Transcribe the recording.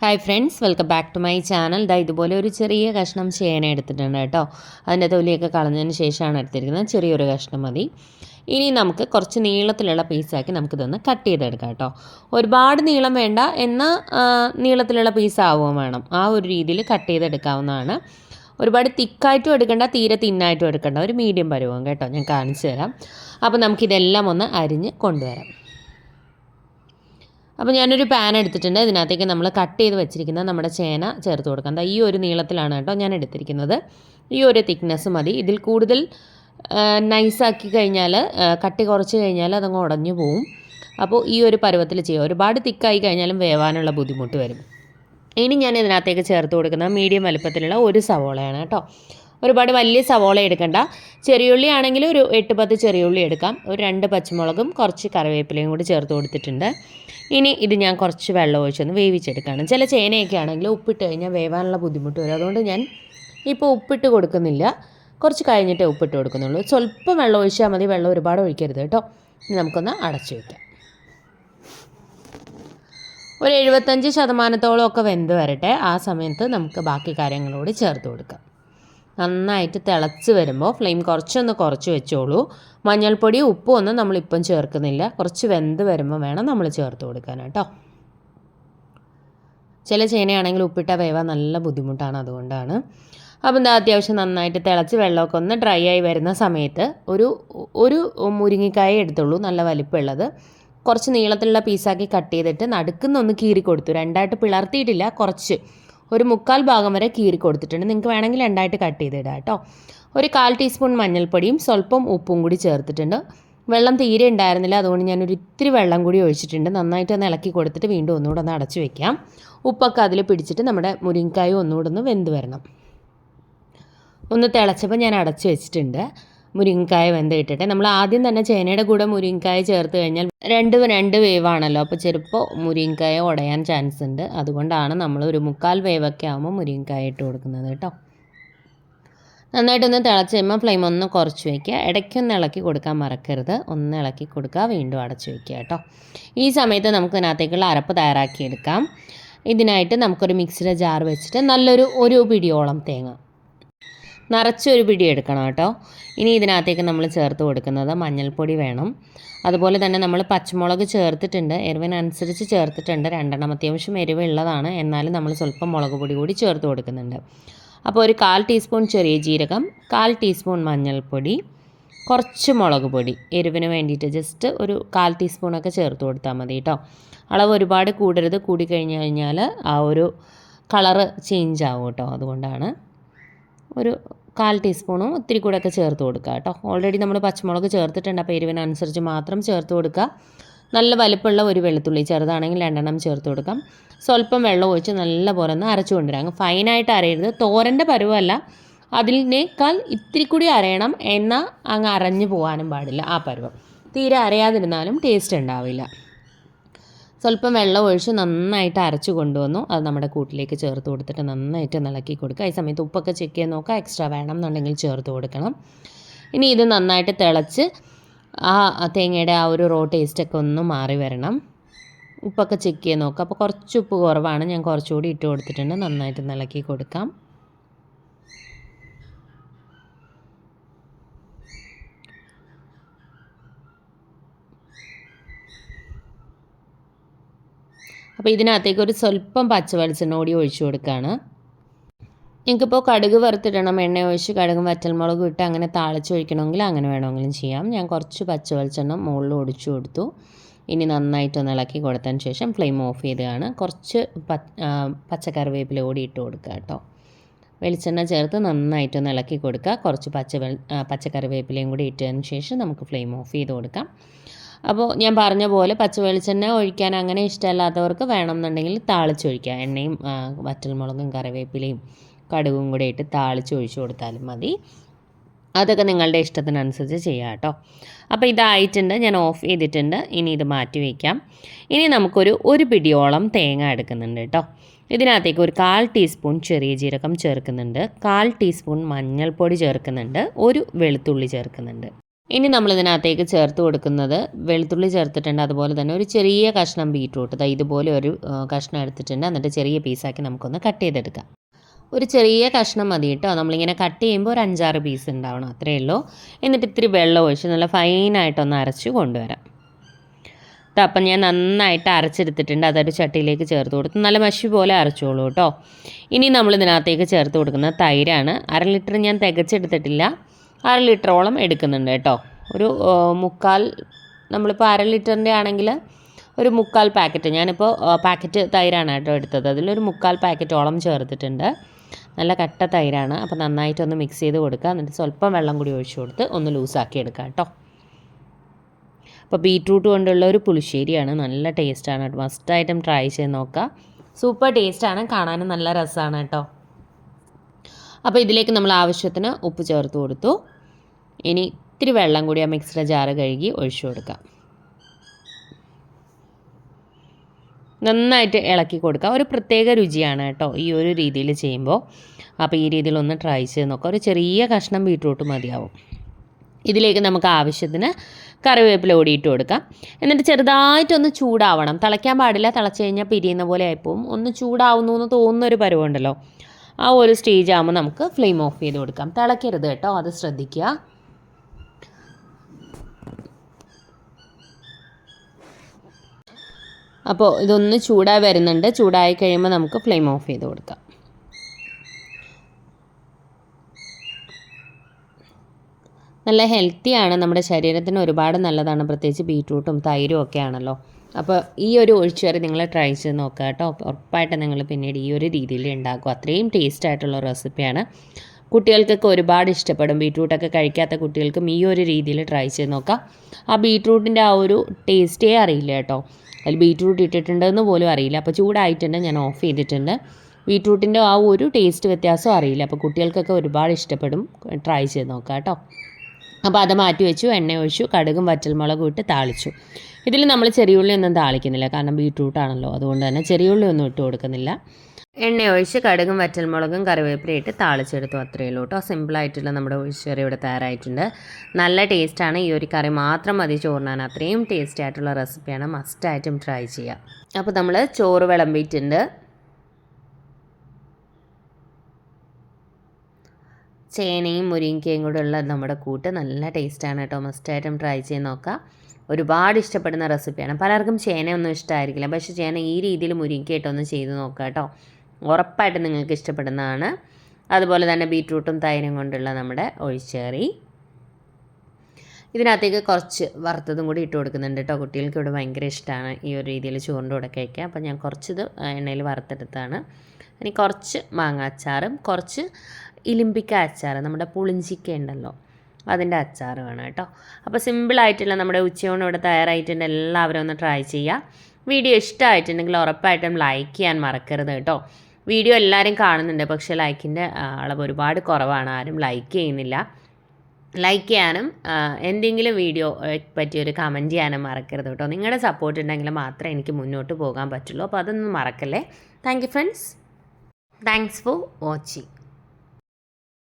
Hi friends welcome back to my channel ദാ ഇതുപോലെ ഒരു ചെറിയ കഷ്ണം ചേന എടുത്തിട്ടുണ്ട് കേട്ടോ. അതിന്റെ തൊലിയൊക്കെ കളഞ്ഞതിന് ശേഷമാണ് എടുത്തിരിക്കുന്നത്. ചെറിയൊരു കഷ്ണം മതി. ഇനി നമുക്ക് കുറച്ച് നീളത്തിലുള്ള പീസാക്കി നമുക്കിതൊന്ന് കട്ട് ചെയ്തെടുക്കാം കേട്ടോ. ഒരുപാട് നീളം വേണ്ട എന്നാൽ നീളത്തിലുള്ള പീസ് ആവുകയും വേണം. ആ ഒരു രീതിയിൽ കട്ട് ചെയ്തെടുക്കാവുന്നതാണ്. ഒരുപാട് തിക്കായിട്ടും എടുക്കേണ്ട തീരെ തിന്നായിട്ടും എടുക്കേണ്ട. ഒരു മീഡിയം പരുവം കേട്ടോ. ഞാൻ കാണിച്ചു തരാം. അപ്പോൾ നമുക്കിതെല്ലാം ഒന്ന് അരിഞ്ഞ് കൊണ്ടുവരാം. അപ്പോൾ ഞാനൊരു പാൻ എടുത്തിട്ടുണ്ട്. ഇതിനകത്തേക്ക് നമ്മൾ കട്ട് ചെയ്ത് വെച്ചിരിക്കുന്ന നമ്മുടെ ചേന ചേർത്ത് കൊടുക്കാം. ഈ ഒരു നീളത്തിലാണ് കേട്ടോ ഞാൻ എടുത്തിരിക്കുന്നത്. ഈ ഒരു തിക്നെസ് മതി. ഇതിൽ കൂടുതൽ നൈസാക്കി കഴിഞ്ഞാൽ കട്ടി കുറച്ച് കഴിഞ്ഞാൽ അതങ്ങ് ഉടഞ്ഞു പോവും. അപ്പോൾ ഈ ഒരു പരുവത്തിൽ ചെയ്യുക ഒരുപാട് തിക്കായി കഴിഞ്ഞാലും വേവാനുള്ള ബുദ്ധിമുട്ട് വരും. ഇനി ഞാൻ ഇതിനകത്തേക്ക് ചേർത്ത് കൊടുക്കുന്ന മീഡിയം വലുപ്പത്തിലുള്ള ഒരു സവോളയാണ് കേട്ടോ. ഒരുപാട് വലിയ സവോള എടുക്കണ്ട. ചെറിയുള്ളി ആണെങ്കിൽ ഒരു എട്ട് പത്ത് ചെറിയുള്ളി എടുക്കാം. ഒരു രണ്ട് പച്ചമുളകും കുറച്ച് കറിവേപ്പിലയും കൂടി ചേർത്ത് കൊടുത്തിട്ടുണ്ട്. ഇനി ഇത് ഞാൻ കുറച്ച് വെള്ളം ഒഴിച്ചൊന്ന് വേവിച്ചെടുക്കുകയാണ് ചില ചേനയൊക്കെ ആണെങ്കിൽ ഉപ്പിട്ട് കഴിഞ്ഞാൽ വേവാനുള്ള ബുദ്ധിമുട്ട് വരും. അതുകൊണ്ട് ഞാൻ ഇപ്പോൾ ഉപ്പിട്ട് കൊടുക്കുന്നില്ല. കുറച്ച് കഴിഞ്ഞിട്ടേ ഉപ്പിട്ട് കൊടുക്കുന്നുള്ളൂ. സ്വല്പം വെള്ളം ഒഴിച്ചാൽ മതി. വെള്ളം ഒരുപാട് ഒഴിക്കരുത് കേട്ടോ. ഇനി നമുക്കൊന്ന് അടച്ചു വയ്ക്കാം ഒരു എഴുപത്തഞ്ച് ശതമാനത്തോളം ഒക്കെ വെന്ത് വരട്ടെ. ആ സമയത്ത് നമുക്ക് ബാക്കി കാര്യങ്ങളോട് ചേർത്ത് കൊടുക്കാം. നന്നായിട്ട് തിളച്ച് വരുമ്പോൾ ഫ്ലെയിം കുറച്ചൊന്ന് കുറച്ച് വെച്ചോളൂ. മഞ്ഞൾപ്പൊടി ഉപ്പും ഒന്നും നമ്മളിപ്പം ചേർക്കുന്നില്ല. കുറച്ച് വെന്ത് വരുമ്പോൾ വേണം നമ്മൾ ചേർത്ത് കൊടുക്കാൻ കേട്ടോ. ചില ചേനയാണെങ്കിൽ ഉപ്പിട്ട വേവ നല്ല ബുദ്ധിമുട്ടാണ് അതുകൊണ്ടാണ്. അപ്പം എന്താ അത്യാവശ്യം നന്നായിട്ട് തിളച്ച് വെള്ളമൊക്കെ ഒന്ന് ഡ്രൈ ആയി വരുന്ന സമയത്ത് ഒരു ഒരു മുരിങ്ങിക്കായ എടുത്തുള്ളൂ. നല്ല വലിപ്പമുള്ളത്. കുറച്ച് നീളത്തിലുള്ള പീസാക്കി കട്ട് ചെയ്തിട്ട് നടുക്കുന്നൊന്ന് കീറി കൊടുത്തു. രണ്ടായിട്ട് പിളർത്തിയിട്ടില്ല കുറച്ച്. ഒരു മുക്കാൽ ഭാഗം വരെ കീറി കൊടുത്തിട്ടുണ്ട്. നിങ്ങൾക്ക് വേണമെങ്കിൽ രണ്ടായിട്ട് കട്ട് ചെയ്തിടാം കേട്ടോ. ഒരു കാൽ ടീസ്പൂൺ മഞ്ഞൾപ്പൊടിയും സ്വല്പം ഉപ്പും കൂടി ചേർത്തിട്ടുണ്ട്. വെള്ളം തീരെ ഉണ്ടായിരുന്നില്ല. അതുകൊണ്ട് ഞാനൊരു ഇത്തിരി വെള്ളം കൂടി ഒഴിച്ചിട്ടുണ്ട്. നന്നായിട്ട് ഒന്ന് ഇളക്കി കൊടുത്തിട്ട് വീണ്ടും ഒന്നുകൂടെ ഒന്ന് അടച്ചു വെക്കാം. ഉപ്പൊക്കെ അതിൽ പിടിച്ചിട്ട് നമ്മുടെ മുരിങ്ങക്കായും ഒന്നുകൂടെ ഒന്ന് വെന്ത് വരണം. ഒന്ന് തിളച്ചപ്പോൾ ഞാൻ അടച്ചു വെച്ചിട്ടുണ്ട്. മുരിങ്ങക്കായ വെന്ത് ഇട്ടിട്ട് നമ്മൾ ആദ്യം തന്നെ ചേനയുടെ കൂടെ മുരിങ്ങക്കായ ചേർത്ത് കഴിഞ്ഞാൽ രണ്ട് രണ്ട് വേവാണല്ലോ. അപ്പോൾ ചിലപ്പോൾ മുരിങ്ങക്കായ ഉടയാൻ ചാൻസ് ഉണ്ട്. അതുകൊണ്ടാണ് നമ്മൾ ഒരു മുക്കാൽ വേവൊക്കെ ആകുമ്പോൾ മുരിങ്ങക്കായ ഇട്ട് കൊടുക്കുന്നത് കേട്ടോ. നന്നായിട്ടൊന്ന് തിളച്ച് കഴിയുമ്പോൾ ഫ്ലെയിം ഒന്ന് കുറച്ച് വയ്ക്കുക ഇടയ്ക്കൊന്ന് ഇളക്കി കൊടുക്കാൻ മറക്കരുത്. ഒന്ന് ഇളക്കി കൊടുക്കുക. വീണ്ടും അടച്ചു വയ്ക്കുക കേട്ടോ. ഈ സമയത്ത് നമുക്ക് ഇതിനകത്തേക്കുള്ള അരപ്പ് തയ്യാറാക്കിയെടുക്കാം. ഇതിനായിട്ട് നമുക്കൊരു മിക്സിയുടെ ജാർ വെച്ചിട്ട് നല്ലൊരു ഒരു പിടിയോളം തേങ്ങ. നിറച്ചൊരു പിടി എടുക്കണം കേട്ടോ. ഇനി ഇതിനകത്തേക്ക് നമ്മൾ ചേർത്ത് കൊടുക്കുന്നത് മഞ്ഞൾപ്പൊടി വേണം. അതുപോലെ തന്നെ നമ്മൾ പച്ചമുളക് ചേർത്തിട്ടുണ്ട്. എരിവിനനുസരിച്ച് ചേർത്തിട്ടുണ്ട്. രണ്ടെണ്ണം അത്യാവശ്യം എരിവുള്ളതാണ്. എന്നാലും നമ്മൾ സ്വല്പം മുളക് പൊടി കൂടി ചേർത്ത് കൊടുക്കുന്നുണ്ട്. അപ്പോൾ ഒരു കാൽ ടീസ്പൂൺ ചെറിയ ജീരകം കാൽ ടീസ്പൂൺ മഞ്ഞൾപ്പൊടി കുറച്ച് മുളക് പൊടി. എരിവിന് വേണ്ടിയിട്ട് ജസ്റ്റ് ഒരു കാൽ ടീസ്പൂണൊക്കെ ചേർത്ത് കൊടുത്താൽ മതി കേട്ടോ. അളവ് ഒരുപാട് കൂടരുത്. കൂടി കഴിഞ്ഞ് കഴിഞ്ഞാൽ ആ ഒരു കളറ് ചേഞ്ച് ആവും കേട്ടോ. അതുകൊണ്ടാണ് ഒരു കാൽ ടീസ്പൂണും ഒത്തിരി കൂടെ ഒക്കെ ചേർത്ത് കൊടുക്കുക കേട്ടോ. ഓൾറെഡി നമ്മൾ പച്ചമുളക് ചേർത്തിട്ടുണ്ട്. അപ്പോൾ എരിവിനനുസരിച്ച് മാത്രം ചേർത്ത് കൊടുക്കുക. നല്ല വലുപ്പമുള്ള ഒരു വെളുത്തുള്ളി ചെറുതാണെങ്കിൽ രണ്ടെണ്ണം ചേർത്ത് കൊടുക്കാം സ്വല്പം വെള്ളം ഒഴിച്ച് നല്ല പോലെ ഒന്ന് അരച്ചു കൊണ്ടുവരാം ഫൈനായിട്ട് അരയരുത്. തോരന്റെ പരുവല്ല. അതിനേക്കാൾ ഇത്തിരി കൂടി അരയണം. എന്നാൽ അങ്ങ് അരഞ്ഞു പോകാനും പാടില്ല ആ പരുവം. തീരെ അരയാതിരുന്നാലും ടേസ്റ്റ് ഉണ്ടാവില്ല. സ്വല്പം വെള്ളം ഒഴിച്ച് നന്നായിട്ട് അരച്ച് കൊണ്ടുവന്നു. അത് നമ്മുടെ കൂട്ടിലേക്ക് ചേർത്ത് കൊടുത്തിട്ട് നന്നായിട്ട് ഇളക്കി കൊടുക്കുക. ഈ സമയത്ത് ഉപ്പൊക്കെ ചെക്ക് ചെയ്യാൻ നോക്കുക. എക്സ്ട്രാ വേണം എന്നുണ്ടെങ്കിൽ ചേർത്ത് കൊടുക്കണം. ഇനി ഇത് നന്നായിട്ട് തിളച്ച് ആ തേങ്ങയുടെ ആ ഒരു റോ ടേസ്റ്റൊക്കെ ഒന്ന് മാറി വരണം. ഉപ്പൊക്കെ ചെക്ക് ചെയ്യാൻ നോക്കുക. അപ്പോൾ കുറച്ച് ഉപ്പ് കുറവാണ്. ഞാൻ കുറച്ചുകൂടി ഇട്ട് കൊടുത്തിട്ടുണ്ട്. നന്നായിട്ട് ഇളക്കി കൊടുക്കാം. അപ്പോൾ ഇതിനകത്തേക്ക് ഒരു സ്വല്പം പച്ചവെളിച്ചെണ്ണ കൂടി ഒഴിച്ചു കൊടുക്കുകയാണ് നിങ്ങൾക്കിപ്പോൾ കടുക് വറുത്തിടണം എണ്ണ ഒഴിച്ച് കടുകും വറ്റൽമുളകും ഇട്ട് അങ്ങനെ താളിച്ചൊഴിക്കണമെങ്കിൽ അങ്ങനെ വേണമെങ്കിലും ചെയ്യാം. ഞാൻ കുറച്ച് പച്ചവെളിച്ചെണ്ണ മുകളിൽ ഒടിച്ചു കൊടുത്തു. ഇനി നന്നായിട്ടൊന്ന് ഇളക്കി കൊടുത്തതിന് ശേഷം ഫ്ലെയിം ഓഫ് ചെയ്തതാണ്. കുറച്ച് പച്ചക്കറിവേപ്പില കൂടി ഇട്ട് കൊടുക്കുക കേട്ടോ. വെളിച്ചെണ്ണ ചേർത്ത് നന്നായിട്ടൊന്ന് ഇളക്കി കൊടുക്കുക. കുറച്ച് പച്ച പച്ചക്കറിവേപ്പിലയും കൂടി ഇട്ടതിന് ശേഷം നമുക്ക് ഫ്ലെയിം ഓഫ് ചെയ്ത് കൊടുക്കാം. അപ്പോൾ ഞാൻ പറഞ്ഞ പോലെ പച്ച വെളിച്ചെണ്ണ ഒഴിക്കാൻ അങ്ങനെ ഇഷ്ടമല്ലാത്തവർക്ക് വേണമെന്നുണ്ടെങ്കിൽ താളിച്ചൊഴിക്കുക എണ്ണയും വറ്റൽമുളകും കറിവേപ്പിലയും കടുകും കൂടെ ഇട്ട് താളിച്ചൊഴിച്ചു കൊടുത്താലും മതി. അതൊക്കെ നിങ്ങളുടെ ഇഷ്ടത്തിനനുസരിച്ച് ചെയ്യാം കേട്ടോ. അപ്പോൾ ഇതായിട്ടുണ്ട് ഞാൻ ഓഫ് ചെയ്തിട്ടുണ്ട്. ഇനി ഇത് മാറ്റി വയ്ക്കാം ഇനി നമുക്കൊരു ഒരു പിടിയോളം തേങ്ങ എടുക്കുന്നുണ്ട് കേട്ടോ. ഇതിനകത്തേക്ക് ഒരു കാൽ ടീസ്പൂൺ ചെറിയ ജീരകം ചേർക്കുന്നുണ്ട്. കാൽ ടീസ്പൂൺ മഞ്ഞൾപ്പൊടി ചേർക്കുന്നുണ്ട്. ഒരു വെളുത്തുള്ളി ചേർക്കുന്നുണ്ട്. ഇനി നമ്മൾ ഇതിനകത്തേക്ക് ചേർത്ത് കൊടുക്കുന്നത് വെളുത്തുള്ളി ചേർത്തിട്ടുണ്ട്. അതുപോലെ തന്നെ ഒരു ചെറിയ കഷ്ണം ബീട്രൂട്ട്. ഇതാ ഇതുപോലെ ഒരു കഷ്ണം എടുത്തിട്ടുണ്ട്. എന്നിട്ട് ചെറിയ പീസാക്കി നമുക്കൊന്ന് കട്ട് ചെയ്തെടുക്കാം. ഒരു ചെറിയ കഷ്ണം മതി കേട്ടോ. നമ്മളിങ്ങനെ കട്ട് ചെയ്യുമ്പോൾ ഒരു അഞ്ചാറ് പീസ് ഉണ്ടാവണം. അത്രയേ ഉള്ളൂ. എന്നിട്ട് ഇത്തിരി വെള്ളം ഒഴിച്ച് നല്ല ഫൈനായിട്ടൊന്ന് അരച്ച് കൊണ്ടുവരാം. അപ്പം ഞാൻ നന്നായിട്ട് അരച്ചെടുത്തിട്ടുണ്ട്. അതൊരു ചട്ടിയിലേക്ക് ചേർത്ത് കൊടുത്ത് നല്ല മഷി പോലെ അരച്ചോളൂ കേട്ടോ. ഇനി നമ്മൾ ഇതിനകത്തേക്ക് ചേർത്ത് കൊടുക്കുന്ന തൈരാണ്. അര ലിറ്റർ ഞാൻ തികച്ചെടുത്തിട്ടില്ല. അര ലിറ്ററോളം എടുക്കുന്നുണ്ട് കേട്ടോ. ഒരു മുക്കാൽ നമ്മളിപ്പോൾ അര ലിറ്ററിന്റെ ആണെങ്കിൽ ഒരു മുക്കാൽ പാക്കറ്റ്. ഞാനിപ്പോൾ പാക്കറ്റ് തൈരാണ് കേട്ടോ എടുത്തത്. അതിലൊരു മുക്കാൽ പാക്കറ്റോളം ചേർത്തിട്ടുണ്ട്. നല്ല കട്ട തൈരാണ്. അപ്പോൾ നന്നായിട്ടൊന്ന് മിക്സ് ചെയ്ത് കൊടുക്കുക. എന്നിട്ട് സ്വല്പം വെള്ളം കൂടി ഒഴിച്ചു കൊടുത്ത് ഒന്ന് ലൂസാക്കി എടുക്കുക കേട്ടോ. അപ്പോൾ ബീട്രൂട്ട് കൊണ്ടുള്ള ഒരു പുളിശ്ശേരിയാണ്. നല്ല ടേസ്റ്റാണ് കേട്ടോ മസ്റ്റായിട്ടും ട്രൈ ചെയ്ത് നോക്കുക. സൂപ്പർ ടേസ്റ്റാണ് കാണാനും നല്ല രസമാണ് കേട്ടോ. അപ്പോൾ ഇതിലേക്ക് നമ്മൾ ആവശ്യത്തിന് ഉപ്പ് ചേർത്ത് കൊടുത്തു. ഇനി ഇത്തിരി വെള്ളം കൂടി ആ മിക്സിയുടെ ജാറ് കഴുകി ഒഴിച്ചു കൊടുക്കാം. നന്നായിട്ട് ഇളക്കി കൊടുക്കുക ഒരു പ്രത്യേക രുചിയാണ് കേട്ടോ ഈ ഒരു രീതിയിൽ ചെയ്യുമ്പോൾ. അപ്പോൾ ഈ രീതിയിൽ ഒന്ന് ട്രൈ ചെയ്ത് നോക്കാം. ഒരു ചെറിയ കഷ്ണം ബീട്രൂട്ട് മതിയാവും. ഇതിലേക്ക് നമുക്ക് ആവശ്യത്തിന് കറിവേപ്പില ഓടിയിട്ട് കൊടുക്കാം. എന്നിട്ട് ചെറുതായിട്ടൊന്ന് ചൂടാവണം. തിളയ്ക്കാൻ പാടില്ല. തിളച്ച് കഴിഞ്ഞാൽ പിരിയുന്ന പോലെ ആയിപ്പോവും. ഒന്ന് ചൂടാവുന്നു എന്ന് തോന്നുന്ന ഒരു പരുവുണ്ടല്ലോ. ആ ഒരു സ്റ്റേജ് ആകുമ്പോൾ നമുക്ക് ഫ്ലെയിം ഓഫ് ചെയ്ത് കൊടുക്കാം. തിളയ്ക്കരുത് കേട്ടോ. അത് ശ്രദ്ധിക്കുക. അപ്പോൾ ഇതൊന്ന് ചൂടായി വരുന്നുണ്ട്. ചൂടായി കഴിയുമ്പോൾ നമുക്ക് ഫ്ലെയിം ഓഫ് ചെയ്ത് കൊടുക്കാം. നല്ല ഹെൽത്തിയാണ് നമ്മുടെ ശരീരത്തിന് ഒരുപാട് നല്ലതാണ്. പ്രത്യേകിച്ച് ബീറ്റ്റൂട്ടും തൈരും ഒക്കെ ആണല്ലോ. അപ്പോൾ ഈ ഒരു ഒഴിച്ചുകറി നിങ്ങൾ ട്രൈ ചെയ്ത് നോക്കുക കേട്ടോ. ഉറപ്പായിട്ട് നിങ്ങൾ പിന്നീട് ഈ ഒരു രീതിയിൽ ഉണ്ടാക്കും. അത്രയും ടേസ്റ്റ് ആയിട്ടുള്ള റെസിപ്പിയാണ് കുട്ടികൾക്കൊക്കെ ഒരുപാട് ഇഷ്ടപ്പെടും. ബീട്രൂട്ടൊക്കെ കഴിക്കാത്ത കുട്ടികൾക്കും ഈ ഒരു രീതിയിൽ ട്രൈ ചെയ്ത് നോക്കാം. ആ ബീട്രൂട്ടിന്റെ ആ ഒരു ടേസ്റ്റേ അറിയില്ല കേട്ടോ. അതിൽ ബീറ്റ്റൂട്ട് ഇട്ടിട്ടുണ്ടെന്ന് പോലും അറിയില്ല. അപ്പോൾ ചൂടായിട്ടുണ്ട് ഞാൻ ഓഫ് ചെയ്തിട്ടുണ്ട്. ബീറ്റ്റൂട്ടിന്റെ ആ ഒരു ടേസ്റ്റ് വ്യത്യാസം അറിയില്ല. അപ്പോൾ കുട്ടികൾക്കൊക്കെ ഒരുപാട് ഇഷ്ടപ്പെടും. ട്രൈ ചെയ്ത് നോക്കാം കേട്ടോ. അപ്പോൾ അത് മാറ്റി വെച്ചു എണ്ണ ഒഴിച്ചു കടുകും വറ്റൽമുളകും ഇട്ട് താളിച്ചു. ഇതിൽ നമ്മൾ ചെറിയുള്ളി ഒന്നും താളിക്കുന്നില്ല കാരണം ബീറ്റ്റൂട്ടാണല്ലോ. അതുകൊണ്ട് തന്നെ ചെറിയുള്ളി ഒന്നും ഇട്ട് കൊടുക്കുന്നില്ല. എണ്ണ ഒഴിച്ച് കടുകും വറ്റൽമുളകും കറിവേപ്പിലയും ഇട്ട് താളിച്ചെടുത്തു അത്രയേ ഉള്ളൂ കേട്ടോ സിമ്പിളായിട്ടുള്ള നമ്മുടെ ഒഴിച്ചുകറി ഇവിടെ തയ്യാറായിട്ടുണ്ട്. നല്ല ടേസ്റ്റാണ് ഈ ഒരു കറി മാത്രം മതി ചോറിനാണ് അത്രയും ടേസ്റ്റി ആയിട്ടുള്ള റെസിപ്പിയാണ് മസ്റ്റായിട്ടും ട്രൈ ചെയ്യുക അപ്പോൾ നമ്മൾ ചോറ് വിളമ്പിയിട്ടുണ്ട്. ചേനയും മുരിങ്ങയും കൂടെ ഉള്ള നമ്മുടെ കൂട്ട് നല്ല ടേസ്റ്റാണ് കേട്ടോ. മസ്റ്റായിട്ടും ട്രൈ ചെയ്ത് നോക്കുക ഒരുപാട് ഇഷ്ടപ്പെടുന്ന റെസിപ്പിയാണ് പലർക്കും ചേനയൊന്നും ഇഷ്ടമായിരിക്കില്ല പക്ഷേ ചേന ഈ രീതിയിൽ മുരിങ്ങയിട്ടൊന്ന് ചെയ്ത് നോക്കാം കേട്ടോ. ഉറപ്പായിട്ടും നിങ്ങൾക്ക് ഇഷ്ടപ്പെടുന്നതാണ്. അതുപോലെ തന്നെ ബീറ്റ്റൂട്ടും തൈരും കൊണ്ടുള്ള നമ്മുടെ ഒഴിച്ചേറി ഇതിനകത്തേക്ക് കുറച്ച് വറുത്തതും കൂടി ഇട്ട് കൊടുക്കുന്നുണ്ട് കേട്ടോ കുട്ടികൾക്ക് ഇവിടെ ഭയങ്കര ഇഷ്ടമാണ് ഈ ഒരു രീതിയിൽ ചോറിന്റെ കൂടെ കഴിക്കുക അപ്പോൾ ഞാൻ കുറച്ചിത് എണ്ണയിൽ വറുത്തെടുത്താണ്. ഇനി കുറച്ച് മാങ്ങ അച്ചാറും കുറച്ച് ഇലിമ്പിക്ക അച്ചാർ നമ്മുടെ പുളിഞ്ചിക്ക ഉണ്ടല്ലോ അതിന്റെ അച്ചാർ വേണം കേട്ടോ. അപ്പോൾ സിമ്പിളായിട്ടുള്ള നമ്മുടെ ഉച്ചയൂണ് ഇവിടെ തയ്യാറായിട്ടുണ്ട്. എല്ലാവരും ഒന്ന് ട്രൈ ചെയ്യുക. വീഡിയോ ഇഷ്ടമായിട്ടുണ്ടെങ്കിൽ ഉറപ്പായിട്ടും ലൈക്ക് ചെയ്യാൻ മറക്കരുത് കേട്ടോ. വീഡിയോ എല്ലാവരും കാണുന്നുണ്ട്. പക്ഷേ ലൈക്കിന്റെ അളവ് ഒരുപാട് കുറവാണ്. ആരും ലൈക്ക് ചെയ്യുന്നില്ല. ലൈക്ക് ചെയ്യാനും എന്തെങ്കിലും വീഡിയോ പറ്റിയൊരു കമന്റ് ചെയ്യാനും മറക്കരുത് കേട്ടോ. നിങ്ങളുടെ സപ്പോർട്ട് ഉണ്ടെങ്കിൽ മാത്രമേ എനിക്ക് മുന്നോട്ട് പോകാൻ പറ്റുള്ളൂ. അപ്പോൾ അതൊന്നും മറക്കല്ലേ. Thank you friends thanks for watching